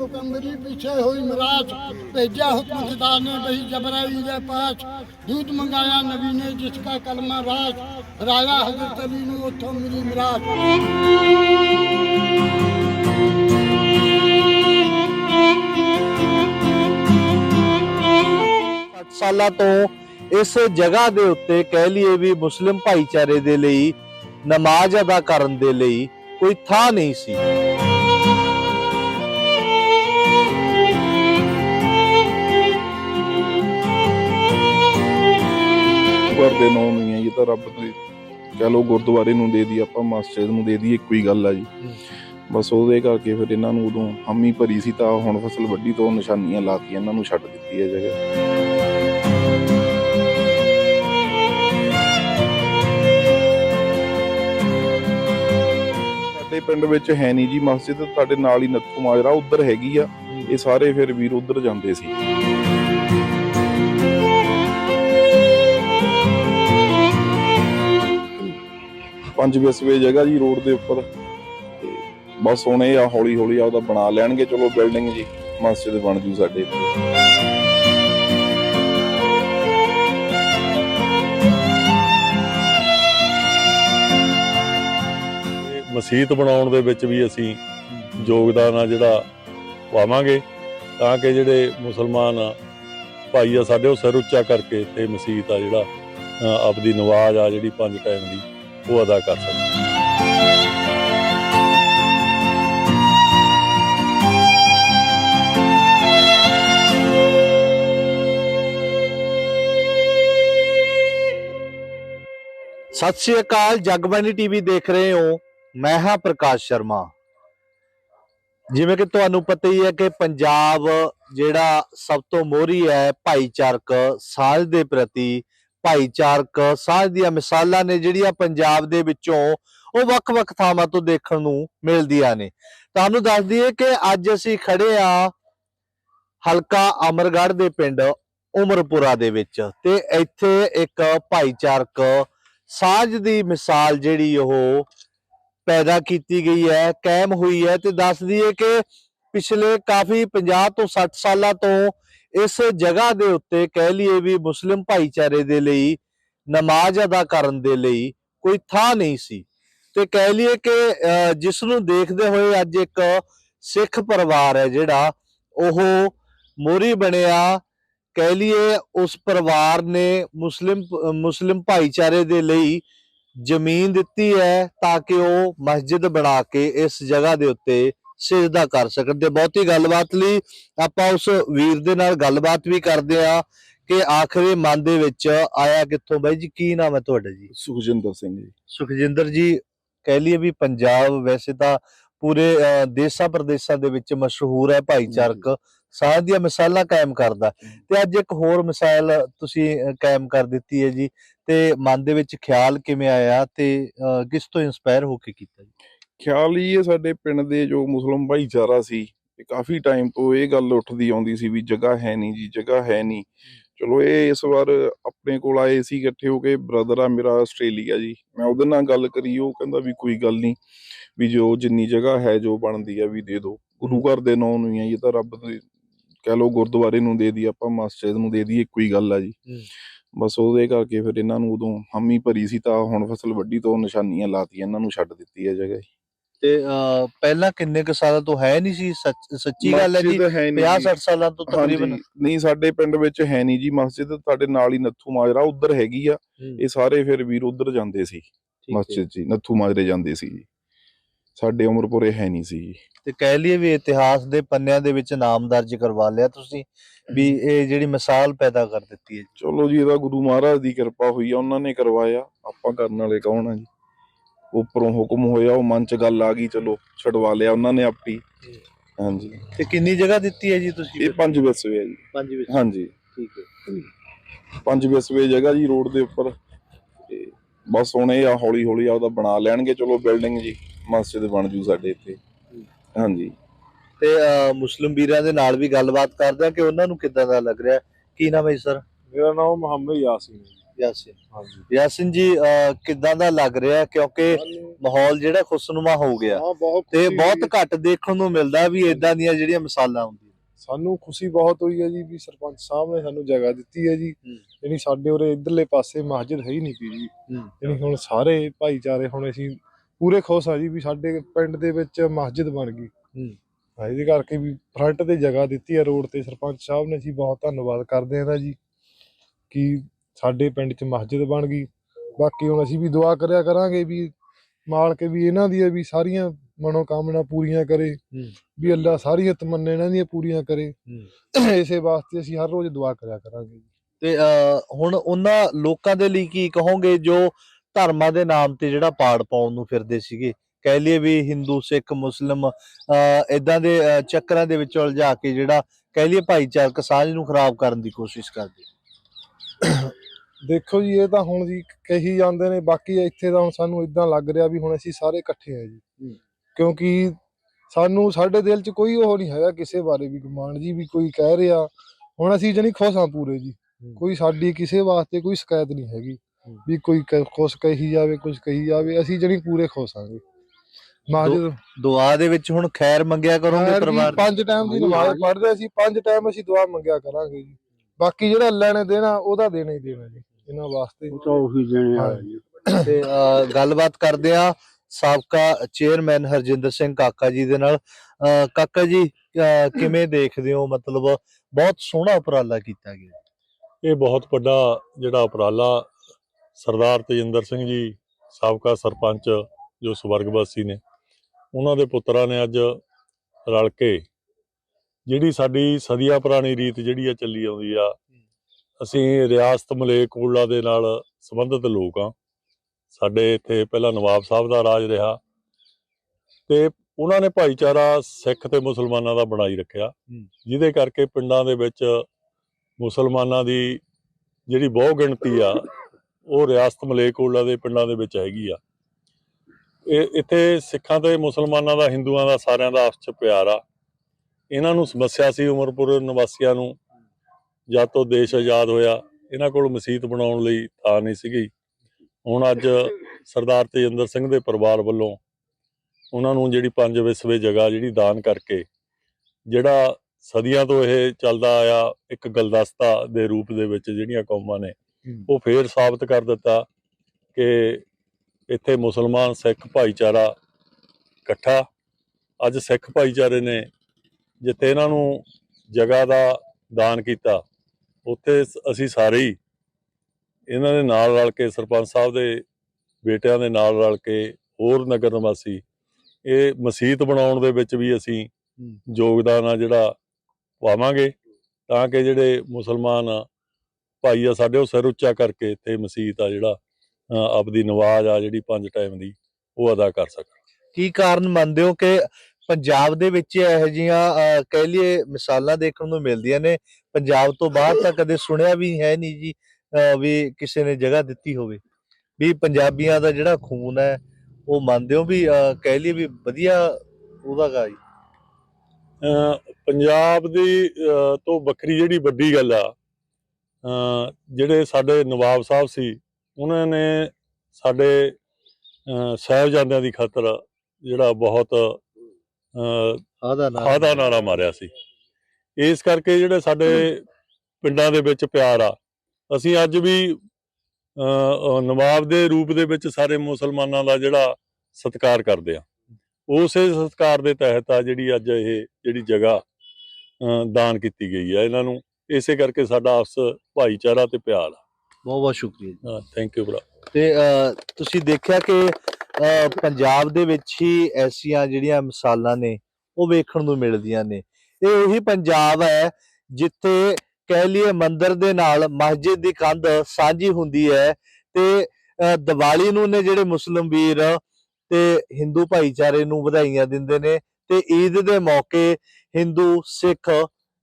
ਮੁਕੰਦਰੀ ਪਿੱਛੇ ਹੋਈ ਮਰਾਜ, ਭੇਜਿਆ ਹੁਕਮ ਖੁਦਾ ਨੇ ਬਈ ਜਬਰਾਈਲ ਦੇ ਪਾਸ। ਦੂਤ ਮੰਗਾਇਆ ਨਬੀ ਨੇ, ਜਿਸ ਦਾ ਕਲਮਾ ਰਾਜ ਰਾਇਆ ਹਜ਼ਰਤ ਅਲੀ ਨੂੰ ਉੱਥੋਂ ਮਿਲੀ ਮਰਾਜ। ਸਾਲਾਂ ਤੋਂ ਇਸ ਜਗ੍ਹਾ ਦੇ ਉੱਤੇ ਕਹਿ ਲਈਏ ਵੀ ਮੁਸਲਿਮ ਭਾਈਚਾਰੇ ਦੇ ਲਈ, ਨਮਾਜ਼ ਅਦਾ ਕਰਨ ਦੇ ਲਈ ਕੋਈ ਥਾਂ ਨਹੀਂ ਸੀ। ਘਰ ਦੇ ਨਾਂ ਨਹੀਂ ਹੈ ਇਹ ਤਾਂ ਰੱਬ ਦੇ ਕਹ ਲੋ ਗੁਰਦੁਆਰੇ ਨੂੰ ਦੇ ਦੀ, ਆਪਾਂ ਮਸਜਿਦ ਨੂੰ ਦੇ ਦੀ, ਇੱਕੋ ਹੀ ਗੱਲ ਆ ਜੀ। ਬਸ ਉਹਦੇ ਕਰਕੇ ਫਿਰ ਇਹਨਾਂ ਨੂੰ ਉਦੋਂ ਹਮੀ ਭਰੀ ਸੀ, ਤਾਂ ਹੁਣ ਫਸਲ ਵੱਡੀ ਤੋਂ ਨਿਸ਼ਾਨੀਆਂ ਲਾਤੀਆਂ, ਇਹਨਾਂ ਨੂੰ ਛੱਡ ਦਿੱਤੀ ਹੈ ਜਗ੍ਹਾ। ਸਾਡੇ ਪਿੰਡ ਵਿੱਚ ਹੈ ਨਹੀਂ ਜੀ ਮਸਜਿਦ ਤੁਹਾਡੇ ਨਾਲ ਹੀ ਨੱਥੂ ਮਾਜਰਾ ਉੱਧਰ ਹੈਗੀ ਆ। ਇਹ ਸਾਰੇ ਫਿਰ ਵੀਰ ਉੱਧਰ ਜਾਂਦੇ ਸੀ। ਪੰਜ ਵਿਸਵੇ ਜਗ੍ਹਾ ਜੀ ਰੋਡ ਦੇ ਉੱਪਰ। ਤੇ ਬਸ ਹੁਣ ਇਹ ਆ ਹੌਲੀ ਹੌਲੀ ਆ ਉਹਦਾ ਬਣਾ ਲੈਣਗੇ। ਚਲੋ ਬਿਲਡਿੰਗ ਜੀ ਮਸਜਿਦ ਬਣ ਜੂ ਸਾਡੇ। ਤੇ ਮਸਜਿਦ ਬਣਾਉਣ ਦੇ ਵਿੱਚ ਵੀ ਅਸੀਂ ਯੋਗਦਾਨ ਆ ਜਿਹੜਾ ਪਾਵਾਂਗੇ। ਤਾਂ ਕਿ ਜਿਹੜੇ ਮੁਸਲਮਾਨ ਭਾਈ ਆ ਸਾਡੇ ਉਹ ਸਿਰ ਉੱਚਾ ਕਰਕੇ ਤੇ ਮਸਜਿਦ ਆ ਜਿਹੜਾ ਆਪਦੀ ਨਵਾਜ਼ ਆ ਜਿਹੜੀ ਪੰਜ ਟਾਈਮ ਦੀ। ਉਹ ਅਦਾ ਕਰ ਸਕਣ ਸਤਿ ਸ਼੍ਰੀ ਅਕਾਲ ਜਗਬਾਨੀ ਟੀਵੀ ਦੇਖ ਰਹੇ ਹੋ। ਮੈਂ ਹਾਂ ਪ੍ਰਕਾਸ਼ ਸ਼ਰਮਾ। ਜਿਵੇਂ ਕਿ ਤੁਹਾਨੂੰ ਪਤਾ ਹੀ ਹੈ ਕਿ ਪੰਜਾਬ ਜਿਹੜਾ ਸਭ ਤੋਂ ਮੋਹਰੀ ਹੈ ਭਾਈਚਾਰਕ, ਸਾਂਝ ਦੇ ਪ੍ਰਤੀ ਭਾਈਚਾਰਕ ਸਾਂਝ ਦੀਆਂ ਮਿਸਾਲਾਂ ਨੇ ਜਿਹੜੀਆਂ ਪੰਜਾਬ ਦੇ ਵਿੱਚੋਂ ਉਹ ਵੱਖ-ਵੱਖ ਥਾਵਾਂ ਤੋਂ ਦੇਖਣ ਨੂੰ ਮਿਲਦੀਆਂ ਨੇ। ਤੁਹਾਨੂੰ ਦੱਸ ਦਈਏ ਕਿ ਅੱਜ ਅਸੀਂ ਖੜੇ ਆ ਹਲਕਾ ਅਮਰਗੜ੍ਹ ਦੇ ਪਿੰਡ ਉਮਰਪੁਰਾ ਦੇ ਵਿੱਚ ਤੇ ਇੱਥੇ ਇੱਕ ਭਾਈਚਾਰਕ ਸਾਂਝ ਦੀ ਮਿਸਾਲ ਜਿਹੜੀ ਉਹ ਪੈਦਾ ਕੀਤੀ ਗਈ ਹੈ, ਕਾਇਮ ਹੋਈ ਹੈ ਤੇ ਦੱਸ ਦਈਏ ਕਿ ਪਿਛਲੇ ਕਾਫੀ 50 ਤੋਂ 60 ਸਾਲਾਂ ਤੋਂ ਇਸ ਜਗ੍ਹਾ ਦੇ ਉੱਤੇ ਕਹਿ ਲਈਏ ਵੀ ਮੁਸਲਿਮ ਭਾਈਚਾਰੇ ਦੇ ਲਈ, ਨਮਾਜ਼ ਅਦਾ ਕਰਨ ਦੇ ਲਈ ਕੋਈ ਥਾਂ ਨਹੀਂ ਸੀ। ਤੇ ਕਹਿ ਲਈਏ ਕਿ ਜਿਸ ਨੂੰ ਦੇਖਦੇ ਹੋਏ ਅੱਜ ਇੱਕ ਸਿੱਖ ਪਰਿਵਾਰ ਹੈ ਜਿਹੜਾ, ਉਹ ਮੋਰੀ ਬਣਿਆ। ਕਹਿ ਲਈਏ ਉਸ ਪਰਿਵਾਰ ਨੇ ਮੁਸਲਿਮ ਮੁਸਲਿਮ ਭਾਈਚਾਰੇ ਦੇ ਲਈ ਜ਼ਮੀਨ ਦਿੱਤੀ ਹੈ ਤਾਂ ਕਿ ਉਹ ਮਸਜਿਦ ਬਣਾ ਕੇ ਇਸ ਜਗ੍ਹਾ ਦੇ ਉੱਤੇ ਸਿਜਦਾ ਕਰ ਸਕਣ ਤੇ ਬਹੁਤੀ ਗੱਲਬਾਤ ਲਈ ਆਪਾਂ ਉਸ ਵੀਰ ਦੇ ਨਾਲ ਗੱਲਬਾਤ ਵੀ ਕਰਦੇ ਆ ਕਿ ਆਖਰੇ ਮਨ ਦੇ ਵਿੱਚ ਆਇਆ ਕਿੱਥੋਂ ਬਾਈ ਜੀ ਕੀ ਨਾਮ ਹੈ ਤੁਹਾਡਾ ਜੀ? ਸੁਖਜਿੰਦਰ ਸਿੰਘ ਜੀ। ਸੁਖਜਿੰਦਰ ਜੀ ਕਹਿ ਲਈਏ ਵੀ ਪੰਜਾਬ ਵੈਸੇ ਤਾਂ ਪੂਰੇ ਦੇਸ਼ਾਂ ਪ੍ਰਦੇਸ਼ਾਂ ਦੇ ਵਿੱਚ ਮਸ਼ਹੂਰ ਹੈ ਭਾਈਚਾਰਕ ਸਾਂਝ ਦੀਆਂ ਮਿਸਾਲਾਂ ਕਾਇਮ ਕਰਦਾ। ਤੇ ਅੱਜ ਇੱਕ ਹੋਰ ਮਿਸਾਲ ਤੁਸੀਂ ਕਾਇਮ ਕਰ ਦਿੱਤੀ ਹੈ ਜੀ। ਤੇ ਮਨ ਦੇ ਵਿੱਚ ਖਿਆਲ ਕਿਵੇਂ ਆਇਆ ਤੇ ਕਿਸ ਤੋਂ ਇਨਸਪਾਇਰ ਹੋ ਕੇ ਕੀਤਾ ਜੀ? ਖਿਆਲ ਹੀ ਇਹ ਸਾਡੇ ਪਿੰਡ ਦੇ ਜੋ ਮੁਸਲਮ ਭਾਈਚਾਰਾ ਸੀ ਤੇ ਕਾਫੀ ਟਾਈਮ ਤੋਂ ਇਹ ਗੱਲ ਉੱਠਦੀ ਆਉਂਦੀ ਸੀ ਵੀ ਜਗ੍ਹਾ ਹੈ ਨਹੀਂ ਜੀ ਜਗ੍ਹਾ ਹੈ ਨਹੀਂ। ਚਲੋ ਇਹ ਇਸ ਵਾਰ ਆਪਣੇ ਕੋਲ ਆਏ ਸੀ ਇਕੱਠੇ ਹੋ ਕੇ ਬ੍ਰਦਰ ਆ ਮੇਰਾ ਆਸਟ੍ਰੇਲੀਆ ਜੀ। ਮੈਂ ਉਹਦੇ ਨਾਲ ਗੱਲ ਕਰੀ ਉਹ ਕਹਿੰਦਾ ਵੀ ਕੋਈ ਗੱਲ ਨਹੀਂ ਵੀ ਜੋ ਜਿੰਨੀ ਜਗ੍ਹਾ ਹੈ ਜੋ ਬਣਦੀ ਆ ਵੀ ਦੇ ਦਿਓ। ਗੁਰੂ ਘਰ ਦੇ ਨਾਂ ਨੂੰ ਹੀ ਆ ਇਹ ਤਾਂ ਰੱਬ ਦੇ ਕਹ ਲੋ ਗੁਰਦੁਆਰੇ ਨੂੰ ਦੇ ਦੀ ਆਪਾਂ ਮਸਜਿਦ ਨੂੰ ਦੇ ਦੀ ਇੱਕੋ ਹੀ ਗੱਲ ਆ ਜੀ। ਬਸ ਉਹਦੇ ਕਰਕੇ ਫਿਰ ਇਹਨਾਂ ਨੂੰ ਉਦੋਂ ਹਮੀ ਭਰੀ ਸੀ ਤਾਂ ਹੁਣ ਫਸਲ ਵੱਡੀ ਤੋਂ ਨਿਸ਼ਾਨੀਆਂ ਲਾਤੀਆਂ ਇਹਨਾਂ ਨੂੰ ਛੱਡ ਦਿੱਤੀ ਹੈ ਜਗ੍ਹਾ ਤੇ ਪਹਿਲਾਂ ਕਿੰਨੇ ਕੁ ਸਾਲਾਂ ਤੋਂ ਹੈ ਨਹੀਂ ਸੀ? ਸੱਚ- ਗੱਲ ਹੈ ਜੀ ਮਸਜਿਦ ਹੈ ਨਹੀਂ 50 ਜੀ। 60 ਸਾਲਾਂ ਤੋਂ ਤਕਰੀਬਨ ਨਹੀਂ ਸਾਡੇ ਪਿੰਡ ਵਿੱਚ ਹੈ ਨਹੀਂ ਜੀ ਮਸਜਿਦ ਸਾਡੇ ਨਾਲ ਹੀ ਨੱਥੂ ਮਾਜਰਾ ਉੱਧਰ ਹੈਗੀ ਆ। ਇਹ ਸਾਰੇ ਫਿਰ ਵੀਰ ਉੱਧਰ ਜਾਂਦੇ ਸੀ। ਮਸਜਿਦ ਜੀ ਨੱਥੂ ਮਾਜਰੇ ਜਾਂਦੇ ਸੀ ਜੀ। ਸਾਡੇ ਉਮਰਪੁਰੇ ਹੈ ਨਹੀਂ ਸੀ ਤੇ ਕਹਿ ਲਈਏ ਵੀ ਇਤਿਹਾਸ ਦੇ ਪੰਨਿਆਂ ਦੇ ਵਿੱਚ ਨਾਮ ਦਰਜ ਕਰਵਾ ਲਿਆ ਤੁਸੀਂ ਵੀ ਇਹ ਜਿਹੜੀ ਮਿਸਾਲ ਪੈਦਾ ਕਰ ਦਿੱਤੀ ਹੈ ਚਲੋ ਜੀ ਇਹਦਾ ਗੁਰੂ ਮਹਾਰਾਜ ਦੀ ਕਿਰਪਾ ਹੋਈ ਆ ਉਹਨਾਂ ਨੇ ਕਰਵਾਇਆ। ਆਪਾਂ ਕਰਨ ਵਾਲੇ ਕੌਣ ਆ ਜੀ? ਉੱਪਰੋਂ ਹੁਕਮ ਹੋਇਆ ਉਹ ਮਨ ਚ ਗੱਲ ਆ ਗਈ ਚਲੋ ਛਡਵਾ ਲਿਆ ਉਹਨਾਂ ਨੇ ਆਪੀ। ਹਾਂਜੀ। ਤੇ ਕਿੰਨੀ ਜਗ੍ਹਾ ਦਿੱਤੀ ਹੈ ਜੀ ਤੁਸੀਂ? ਇਹ ਪੰਜ ਵਿਸਵੇ ਆ ਜੀ। ਪੰਜ ਵਿੱਚ ਹਾਂਜੀ। ਠੀਕ ਹੈ। ਪੰਜ ਵਿਸਵੇ ਜਗ੍ਹਾ ਜੀ ਰੋਡ ਦੇ ਉੱਪਰ। ਤੇ ਬਸ ਹੁਣ ਇਹ ਆ ਹੌਲੀ ਹੌਲੀ ਆਪਦਾ ਬਣਾ ਲੈਣਗੇ। ਚਲੋ ਬਿਲਡਿੰਗ ਜੀ ਮਸਜਿਦ ਬਣ ਜੂ ਸਾਡੇ ਇੱਥੇ। ਹਾਂਜੀ। ਤੇ ਮੁਸਲਿਮ ਵੀਰਾਂ ਦੇ ਨਾਲ ਵੀ ਗੱਲਬਾਤ ਕਰਦੇ ਆ ਕਿ ਉਹਨਾਂ ਨੂੰ ਕਿੱਦਾਂ ਦਾ ਲੱਗ ਰਿਹਾ ਕੀ ਨਾਮ ਹੈ ਜੀ ਸਰ? ਮੇਰਾ ਨਾਮ ਮੁਹੰਮਦ ਯਾਸੀਨ ਹੈ। ਯਾਸਿਨ ਹਾਂਜੀ। ਯਾਸਿਨ ਜੀ ਕਿੱਦਾਂ ਦਾ ਲੱਗ ਰਿਹਾ? ਕਿਉਂਕਿ ਮਾਹੌਲ ਜਿਹੜਾ ਖੁਸ਼ਨੁਮਾ ਹੋ ਗਿਆ। ਤੇ ਬਹੁਤ। ਘੱਟ ਦੇਖਣ ਨੂੰ ਮਿਲਦਾ ਵੀ ਇਦਾਂ ਦੀਆਂ ਜਿਹੜੀਆਂ ਮਿਸਾਲਾਂ ਹੁੰਦੀਆਂ ਸਾਨੂੰ ਖੁਸ਼ੀ ਬਹੁਤ ਹੋਈ ਹੈ ਜੀ ਵੀ ਸਰਪੰਚ ਸਾਹਿਬ ਨੇ ਸਾਨੂੰ ਜਗ੍ਹਾ ਦਿੱਤੀ ਹੈ ਜੀ। ਯਾਨੀ ਸਾਡੇ ਉਰੇ ਇਧਰਲੇ ਪਾਸੇ ਮਸਜਿਦ ਹੈ ਹੀ ਨਹੀਂ ਪਈ ਜੀ। ਯਾਨੀ ਹੁਣ ਸਾਰੇ ਭਾਈਚਾਰੇ ਹੁਣ ਅਸੀਂ ਪੂਰੇ ਖੁਸ਼ ਆ ਜੀ ਵੀ ਸਾਡੇ ਪਿੰਡ ਦੇ ਵਿੱਚ ਮਸਜਿਦ ਬਣ ਗਈ। ਹੂੰ। ਇਹਦੇ ਕਰਕੇ ਵੀ ਫਰੰਟ ਤੇ ਜਗ੍ਹਾ ਦਿੱਤੀ ਹੈ ਰੋਡ ਤੇ ਸਰਪੰਚ ਸਾਹਿਬ ਨੇ ਜੀ ਬਹੁਤ ਧੰਨਵਾਦ ਕਰਦੇ ਹਾਂ ਇਹਦਾ ਜੀ। ਕਿ ਸਾਡੇ ਪਿੰਡ 'ਚ ਮਸਜਿਦ ਬਣ ਗਈ। ਬਾਕੀ ਹੁਣ ਅਸੀਂ ਵੀ ਦੁਆ ਕਰਿਆ ਕਰਾਂਗੇ ਵੀ ਮਾਲਕ ਵੀ ਇਹਨਾਂ ਦੀਆਂ ਵੀ ਸਾਰੀਆਂ ਮਨੋਕਾਮਨਾ ਪੂਰੀਆਂ ਕਰੇ ਵੀ ਅੱਲਾ ਸਾਰੀਆਂ ਤਮੰਨੇ ਇਹਨਾਂ ਦੀਆਂ ਪੂਰੀਆਂ ਕਰੇ। ਇਸੇ ਵਾਸਤੇ ਅਸੀਂ ਹਰ ਰੋਜ਼ ਦੁਆ ਕਰਿਆ ਕਰਾਂਗੇ। ਤੇ ਹੁਣ ਉਹਨਾਂ ਲੋਕਾਂ ਦੇ ਲਈ ਕੀ ਕਹੋਗੇ ਜੋ ਧਰਮਾਂ ਦੇ ਨਾਮ ਤੇ ਜਿਹੜਾ ਪਾੜ ਪਾਉਣ ਨੂੰ ਫਿਰਦੇ ਸੀਗੇ? ਕਹਿ ਲਈਏ ਵੀ ਹਿੰਦੂ ਸਿੱਖ ਮੁਸਲਮ ਇਦਾਂ ਦੇ ਚੱਕਰਾਂ ਦੇ ਵਿੱਚ ਉਲਝਾ ਕੇ ਜਿਹੜਾ ਕਹਿ ਲਈਏ ਭਾਈਚਾਰਕ ਸਾਂਝ ਨੂੰ ਖਰਾਬ ਕਰਨ ਦੀ ਕੋਸ਼ਿਸ਼ ਕਰਦੇ। ਦੇਖੋ ਜੀ ਇਹ ਤਾਂ ਹੁਣ ਜੀ ਕਹੀ ਜਾਂਦੇ ਨੇ ਬਾਕੀ ਇੱਥੇ ਤਾਂ ਹੁਣ ਸਾਨੂੰ ਇਦਾਂ ਲੱਗ ਰਿਹਾ ਵੀ ਹੁਣ ਅਸੀਂ ਸਾਰੇ ਇਕੱਠੇ ਆ ਜੀ। ਕਿਉਂਕਿ ਸਾਨੂੰ ਸਾਡੇ ਦਿਲ 'ਚ ਕੋਈ ਉਹ ਨਹੀਂ ਹੈਗਾ ਕਿਸੇ ਬਾਰੇ ਵੀ ਗੁਮਾਨ ਜੀ ਵੀ ਕੋਈ ਕਹਿ ਰਿਹਾ ਹੁਣ ਅਸੀਂ ਜਣੀ ਖੁਸ਼ ਪੂਰੇ ਜੀ। ਕੋਈ ਸਾਡੀ ਕਿਸੇ ਵਾਸਤੇ ਕੋਈ ਸ਼ਿਕਾਇਤ ਨਹੀਂ ਹੈਗੀ। ਵੀ ਕੋਈ ਕੁਛ ਕਹੀ ਜਾਵੇ ਕੁਝ ਕਹੀ ਜਾਵੇ ਅਸੀਂ ਜਣੀ ਪੂਰੇ ਖੁਸ਼ ਆਂਗੇ ਮਾਜਦ ਦੁਆ ਦੇ ਵਿੱਚ ਹੁਣ ਖੈਰ ਮੰਗਿਆ ਕਰੋਗੇ ਪਰਿਵਾਰ? ਪੰਜ ਟਾਈਮ ਦੀ ਨਮਾਜ਼ ਪੜ੍ਹਦੇ ਅਸੀਂ ਪੰਜ ਟਾਈਮ ਅਸੀਂ ਦੁਆ ਮੰਗਿਆ ਕਰਾਂਗੇ ਜੀ ਬਾਕੀ ਜਿਹੜਾ ਅੱਲਾ ਨੇ ਦੇਣਾ ਉਹਦਾ ਦੇਣਾ ਹੀ ਦੇਣਾ ਜੀ ਇਹਨਾਂ ਵਾਸਤੇ ਤਾਂ ਉਹੀ ਦੇਣੇ ਵਾਲਾ ਹਾਂ। ਜੀ। ਤੇ ਅਹ, ਗੱਲਬਾਤ ਕਰਦੇ ਆ ਸਾਬਕਾ ਚੇਅਰਮੈਨ ਹਰਜਿੰਦਰ ਸਿੰਘ ਕਾਕਾ ਜੀ ਦੇ ਨਾਲ। ਅਹ, ਕਾਕਾ ਜੀ ਅਹ, ਕਿਵੇਂ ਦੇਖਦੇ ਹੋ? ਮਤਲਬ ਬਹੁਤ ਸੋਹਣਾ ਉਪਰਾਲਾ ਕੀਤਾ ਗਿਆ। ਇਹ ਬਹੁਤ ਵੱਡਾ ਜਿਹੜਾ ਉਪਰਾਲਾ ਸਰਦਾਰ ਤੇਜਿੰਦਰ ਸਿੰਘ ਜੀ ਸਾਬਕਾ ਸਰਪੰਚ ਜੋ ਸਵਰਗਵਾਸੀ ਨੇ ਉਹਨਾਂ ਦੇ ਪੁੱਤਰਾਂ ਨੇ ਅੱਜ ਰਲ ਕੇ ਜਿਹੜੀ ਸਾਡੀ ਸਦੀਆਂ ਪੁਰਾਣੀ ਰੀਤ ਜਿਹੜੀ ਆ ਚੱਲੀ ਆਉਂਦੀ ਆ ਅਸੀਂ ਰਿਆਸਤ ਮਲੇਕੋਲਾ ਦੇ ਨਾਲ ਸੰਬੰਧਿਤ ਲੋਕ ਆ ਸਾਡੇ ਇੱਥੇ ਪਹਿਲਾਂ ਨਵਾਬ ਸਾਹਿਬ ਦਾ ਰਾਜ ਰਿਹਾ ਤੇ ਉਹਨਾਂ ਨੇ ਭਾਈਚਾਰਾ ਸਿੱਖ ਤੇ ਮੁਸਲਮਾਨਾਂ ਦਾ ਬਣਾਈ ਰੱਖਿਆ। ਜਿਹਦੇ ਕਰਕੇ ਪਿੰਡਾਂ ਦੇ ਵਿੱਚ ਮੁਸਲਮਾਨਾਂ ਦੀ ਜਿਹੜੀ ਬਹੁ ਗਿਣਤੀ ਆ ਉਹ ਰਿਆਸਤ ਮਲੇਕੋਲਾ ਦੇ ਪਿੰਡਾਂ ਦੇ ਵਿੱਚ ਹੈਗੀ ਆ। ਇਹ ਇੱਥੇ ਸਿੱਖਾਂ ਤੇ ਮੁਸਲਮਾਨਾਂ ਦਾ ਹਿੰਦੂਆਂ ਦਾ ਸਾਰਿਆਂ ਦਾ ਆਪਸ ਚ ਪਿਆਰ ਆ। ਇਹਨਾਂ ਨੂੰ ਸਮੱਸਿਆ ਸੀ ਉਮਰਪੁਰ ਨਿਵਾਸੀਆਂ ਨੂੰ। ਜਦ ਤੋਂ ਦੇਸ਼ ਆਜ਼ਾਦ ਹੋਇਆ ਇਹਨਾਂ ਕੋਲ ਮਸਜਿਦ ਬਣਾਉਣ ਲਈ ਥਾਂ ਨਹੀਂ ਸੀਗੀ। ਹੁਣ ਅੱਜ ਸਰਦਾਰ ਤੇਜਿੰਦਰ ਸਿੰਘ ਦੇ ਪਰਿਵਾਰ ਵੱਲੋਂ ਉਹਨਾਂ ਨੂੰ ਜਿਹੜੀ ਪੰਜ ਵਿਸਵੇ ਜਗ੍ਹਾ ਜਿਹੜੀ ਦਾਨ ਕਰਕੇ ਜਿਹੜਾ ਸਦੀਆਂ ਤੋਂ ਇਹ ਚੱਲਦਾ ਆਇਆ ਇੱਕ ਗਲਦਸਤਾ ਦੇ ਰੂਪ ਦੇ ਵਿੱਚ ਜਿਹੜੀਆਂ ਕੌਮਾਂ ਨੇ ਉਹ ਫੇਰ ਸਾਬਤ ਕਰ ਦਿੱਤਾ ਕਿ ਇੱਥੇ ਮੁਸਲਮਾਨ ਸਿੱਖ ਭਾਈਚਾਰਾ ਇਕੱਠਾ। ਅੱਜ ਸਿੱਖ ਭਾਈਚਾਰੇ ਨੇ ਜਿੱਥੇ ਇਹਨਾਂ ਨੂੰ ਜਗ੍ਹਾ ਦਾ ਦਾਨ ਕੀਤਾ ਉੱਥੇ ਅਸੀਂ ਸਾਰੇ ਹੀ ਇਹਨਾਂ ਦੇ ਨਾਲ ਰਲ ਕੇ ਸਰਪੰਚ ਸਾਹਿਬ ਦੇ ਬੇਟਿਆਂ ਦੇ ਨਾਲ ਰਲ ਕੇ ਹੋਰ ਨਗਰ ਨਿਵਾਸੀ ਇਹ ਮਸਜਿਦ ਬਣਾਉਣ ਦੇ ਵਿੱਚ ਵੀ ਅਸੀਂ ਯੋਗਦਾਨ ਆ ਜਿਹੜਾ ਪਾਵਾਂਗੇ ਤਾਂ ਕਿ ਜਿਹੜੇ ਮੁਸਲਮਾਨ ਭਾਈ ਆ ਸਾਡੇ ਉਹ ਸਿਰ ਉੱਚਾ ਕਰਕੇ ਇੱਥੇ ਮਸਜਿਦ ਆ ਜਿਹੜਾ ਆਪਦੀ ਨਵਾਜ਼ ਆ ਜਿਹੜੀ ਪੰਜ ਟਾਈਮ ਦੀ ਉਹ ਅਦਾ ਕਰ ਸਕਣ। ਕੀ ਕਾਰਨ ਮੰਨਦੇ ਹੋ ਕਿ ਪੰਜਾਬ ਦੇ ਵਿੱਚ ਇਹੋ ਜੀਆਂ ਕਹਿ ਲਈਏ ਮਿਸਾਲਾਂ ਦੇਖਣ ਨੂੰ ਮਿਲਦੀਆਂ ਨੇ। ਪੰਜਾਬ ਤੋਂ ਬਾਹਰ ਤਾਂ ਕਦੇ ਸੁਣਿਆ ਵੀ ਹੈ ਨਹੀਂ ਜੀ ਵੀ ਕਿਸੇ ਨੇ ਜਗ੍ਹਾ ਦਿੱਤੀ ਹੋਵੇ। ਵੀ ਪੰਜਾਬੀਆਂ ਦਾ ਜਿਹੜਾ ਖੂਨ ਹੈ ਉਹ ਮੰਨਦੇ ਹੋ ਵੀ ਕਹਿ ਲਈਏ ਵੀ ਵਧੀਆ ਉਹਦਾ ਗਾ ਜੀ? ਪੰਜਾਬ ਦੀ ਤੋਂ ਵੱਖਰੀ ਜਿਹੜੀ ਵੱਡੀ ਗੱਲ ਆ ਜਿਹੜੇ ਸਾਡੇ ਨਵਾਬ ਸਾਹਿਬ ਸੀ ਉਹਨਾਂ ਨੇ ਸਾਡੇ ਅ, ਸਾਹਿਬਜ਼ਾਦਿਆਂ ਦੀ ਖਾਤਰ ਜਿਹੜਾ ਬਹੁਤ ਆਦਾ ਨਾਰਾ ਮਾਰਿਆ ਸੀ। ਇਸ ਕਰਕੇ ਜਿਹੜੇ ਸਾਡੇ ਪਿੰਡਾਂ ਦੇ ਵਿੱਚ ਪਿਆਰ ਆ। ਅਸੀਂ ਅੱਜ ਵੀ ਨਵਾਬ ਦੇ ਰੂਪ ਦੇ ਵਿੱਚ ਸਾਰੇ ਮੁਸਲਮਾਨਾਂ ਦਾ ਜਿਹੜਾ ਸਤਿਕਾਰ ਕਰਦੇ ਆ। ਉਸੇ ਸਤਿਕਾਰ ਦੇ ਤਹਿਤ ਆ ਜਿਹੜੀ ਅੱਜ ਇਹ ਜਿਹੜੀ ਜਗ੍ਹਾ ਦਾਨ ਕੀਤੀ ਗਈ ਆ ਇਹਨਾਂ ਨੂੰ। ਇਸੇ ਕਰਕੇ ਸਾਡਾ ਆਪਸ ਭਾਈਚਾਰਾ ਤੇ ਪਿਆਰ ਬਹੁਤ ਬਹੁਤ ਸ਼ੁਕਰੀਆ। ਥੈਂਕ ਯੂ ਭਰਾ। ਤੇ ਤੁਸੀਂ ਦੇਖਿਆ ਕਿ ਪੰਜਾਬ ਦੇ ਵਿੱਚ ਹੀ ਐਸੀਆਂ ਜਿਹੜੀਆਂ ਮਿਸਾਲਾਂ ਨੇ, ਉਹ ਵੇਖਣ ਨੂੰ ਮਿਲਦੀਆਂ ਨੇ। ਇਹ ਉਹੀ ਪੰਜਾਬ ਹੈ, ਜਿੱਥੇ ਕਹਿ ਲਈਏ ਮੰਦਰ ਦੇ ਨਾਲ ਮਸਜਿਦ ਦੀ ਕੰਧ ਸਾਂਝੀ ਹੁੰਦੀ ਹੈ ਤੇ ਦੀਵਾਲੀ ਨੂੰ ਨੇ ਜਿਹੜੇ ਮੁਸਲਮ ਵੀਰ ਤੇ ਹਿੰਦੂ ਭਾਈਚਾਰੇ ਨੂੰ ਵਧਾਈਆਂ ਦਿੰਦੇ ਨੇ ਤੇ ਈਦ ਦੇ ਮੌਕੇ ਹਿੰਦੂ, ਸਿੱਖ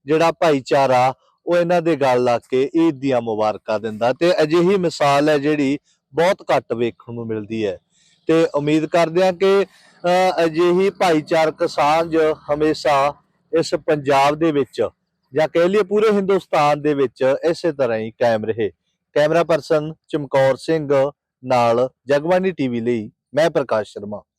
ਜਿਹੜਾ ਭਾਈਚਾਰਾ, ਉਹ ਇਹਨਾਂ ਦੇ ਗੱਲ ਲਾ ਕੇ ਈਦ ਦੀਆਂ ਮੁਬਾਰਕਾਂ ਦਿੰਦਾ ਤੇ ਅਜਿਹੀ ਮਿਸਾਲ ਹੈ ਜਿਹੜੀ ਬਹੁਤ ਘੱਟ ਵੇਖਣ ਨੂੰ ਮਿਲਦੀ ਹੈ। ਤੇ ਉਮੀਦ ਕਰਦੇ ਹਾਂ ਕਿ ਅਜਿਹੀ ਭਾਈਚਾਰਕ ਸਾਂਝ ਹਮੇਸ਼ਾ ਇਸ ਪੰਜਾਬ ਦੇ ਵਿੱਚ ਜਾਂ ਕਹਿ ਲਈਏ ਪੂਰੇ ਹਿੰਦੁਸਤਾਨ ਦੇ ਵਿੱਚ ਇਸੇ ਤਰ੍ਹਾਂ ਹੀ ਕਾਇਮ ਰਹੇ। ਕੈਮਰਾ ਪਰਸਨ ਚਮਕੌਰ ਸਿੰਘ ਨਾਲ ਜਗਬਾਨੀ ਟੀਵੀ ਲਈ ਮੈਂ ਪ੍ਰਕਾਸ਼ ਸ਼ਰਮਾ।